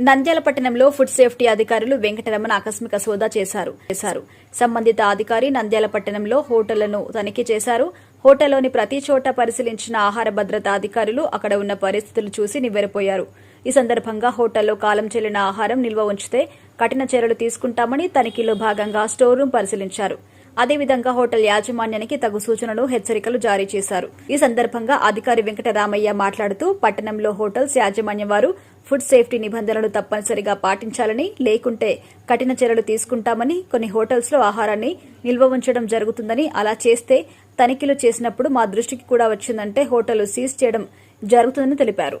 నంద్యాల పట్టణంలో food safety అధికారులు వెంకటరమణ ఆకస్మిక సోదా చేశారు. చేశారు. సంబంధిత అధికారి నంద్యాల పట్టణంలో హోటళ్ళను తనిఖీ చేశారు. హోటల్లోని ప్రతి చోట పరిశీలించిన ఆహార భద్రతా అధికారులు అక్కడ ఉన్న పరిస్థితులు చూసి నివ్వెరపోయారు. ఈ సందర్భంగా హోటల్లో కాలం చెల్లిన ఆహారం నిల్వ ఉంచితే కఠిన చర్యలు తీసుకుంటామని తనిఖీలో భాగంగా స్టోర్ రూం పరిశీలించారు. అదేవిధంగా హోటల్ యాజమాన్యానికి తగు సూచనలు హెచ్చరికలు జారీ చేశారు. ఈ సందర్భంగా అధికారి వెంకటరామయ్య మాట్లాడుతూ పట్టణంలో హోటల్స్ యాజమాన్యం వారు ఫుడ్ సేఫ్టీ నిబంధనలు తప్పనిసరిగా పాటించాలని లేకుంటే కఠిన చర్యలు తీసుకుంటామని కొన్ని హోటల్స్లో ఆహారాన్ని నిల్వ ఉంచడం జరుగుతుందని అలా చేస్తే తనిఖీలు చేసినప్పుడు మా దృష్టికి కూడా వచ్చిందంటే హోటల్ సీజ్ చేయడం జరుగుతుందని తెలిపారు.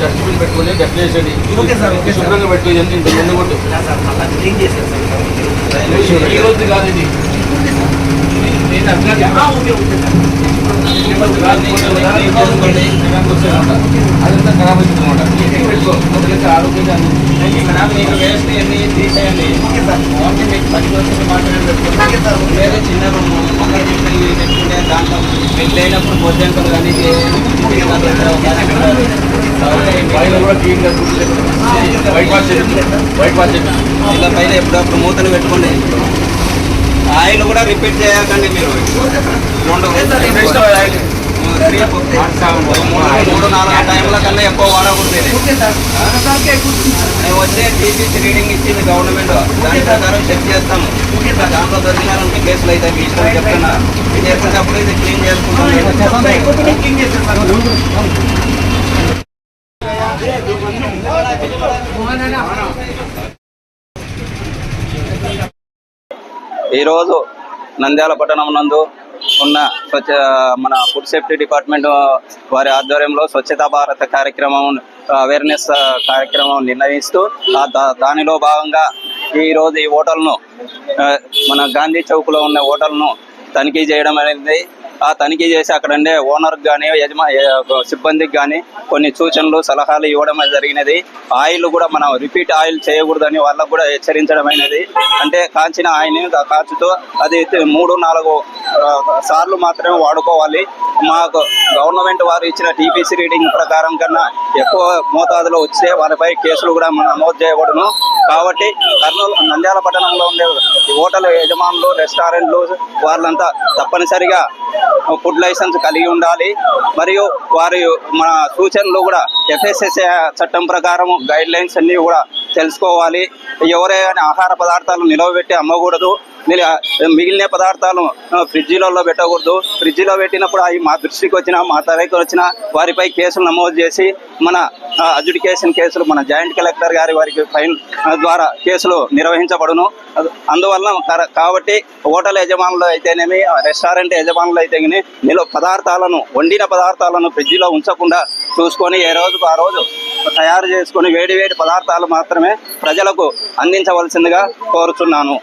డస్ట్బిన్ పెట్టుకొని డస్ట్ చేసేది ఓకే సార్, ఓకే సార్. శుభ్రంగా పెట్టుకోండి ముందు కొట్టు. ఈ రోజు కాదు ఇది అదంతా ఖరాబ్ అవుతుంది అనమాట మొదలైతే ఆరోగ్యంగా మీకు వేస్ట్ అన్ని తీసేయండి ఓన్లీ మీకు పది మాత్రమే పెట్టుకోండి వేరే చిన్న మొక్క చెట్లు పెట్టుకుంటే దాంట్లో మీకు లేనప్పుడు భోజనం కానీ వైట్ వాష్ చేయండి. వైట్ వాష్ చేయండి. ఇలా పైన ఎప్పుడప్పుడు మూతలు పెట్టుకోండి. ఆయిల్ కూడా రిపీట్ చేయకండి మీరు. రెండు మూడు నాలుగు టైంల కన్నా ఎక్కువ వాడకూడదు వచ్చే టీసీసీ రీడింగ్ ఇచ్చింది గవర్నమెంట్ దాని ప్రకారం చెక్ చేస్తాము. దాంట్లో దొరికినారంటే కేసులు అయితే మీ ఇష్టం చెప్తున్నా. చేసేటప్పుడు ఇది క్లీన్ చేసుకుంటాం ఎక్కువ క్లీన్ చేశారు సార్ ఈరోజు నంద్యాల పట్టణం నందు ఉన్న స్వచ్ఛ మన ఫుడ్ సేఫ్టీ డిపార్ట్మెంట్ వారి ఆధ్వర్యంలో స్వచ్ఛతా భారత్ కార్యక్రమం అవేర్నెస్ కార్యక్రమం నిర్ణయిస్తూ దానిలో భాగంగా ఈ రోజు ఈ హోటల్ను ఆ, మన గాంధీ చౌక్లో ఉన్న హోటల్ను తనిఖీ చేయడం అనేది ఆ తనిఖీ చేసి అక్కడ ఉండే ఓనర్ కానీ యజమా సిబ్బందికి కానీ కొన్ని సూచనలు సలహాలు ఇవ్వడం జరిగినది. ఆయిల్ కూడా మనం రిపీట్ ఆయిల్ చేయకూడదని వాళ్ళకు కూడా హెచ్చరించడం అయినది అంటే కాంచిన ఆయిల్ని కాచుతో అది మూడు నాలుగు సార్లు మాత్రమే వాడుకోవాలి. మాకు గవర్నమెంట్ వారు ఇచ్చిన టీపీసీ రీడింగ్ ప్రకారం కన్నా ఎక్కువ మోతాదులో వచ్చే వారిపై కేసులు కూడా మనం నమోదు చేయబడును కాబట్టి కర్నూలు నంద్యాల పట్టణంలో ఉండే హోటల్ యజమానులు రెస్టారెంట్లు వాళ్ళంతా తప్పనిసరిగా ఫుడ్ లైసెన్స్ కలిగి ఉండాలి. మరియు వారి మన సూచనలు కూడా ఎఫ్ఎస్ఎస్ఏ చట్టం ప్రకారం గైడ్ లైన్స్ అన్ని కూడా తెలుసుకోవాలి. ఎవరైనా ఆహార పదార్థాలు నిలవబెట్టి అమ్మకూడదు. మిగిలిన పదార్థాలు ఆ, పెట్టకూడదు. ఫ్రిడ్జిలో పెట్టినప్పుడు అవి మా దృష్టికి వచ్చినా మా తరగతి వచ్చినా వారిపై కేసులు నమోదు చేసి మన అడ్జుడికేషన్ కేసులు మన జాయింట్ కలెక్టర్ గారి వారికి ఫైన్ ద్వారా కేసులు నిర్వహించబడును. అందువల్ల అందువలన కాబట్టి హోటల్ యజమానులు అయితేనేమి రెస్టారెంట్ యజమానులు అయితే నిలువ పదార్థాలను వండిన పదార్థాలను ఫ్రిడ్జ్లో ఉంచకుండా చూసుకొని ఏ రోజు రోజుకు ఆ రోజు తయారు చేసుకుని వేడి వేడి పదార్థాలు మాత్రమే ప్రజలకు అందించవలసిందిగా కోరుచున్నాను.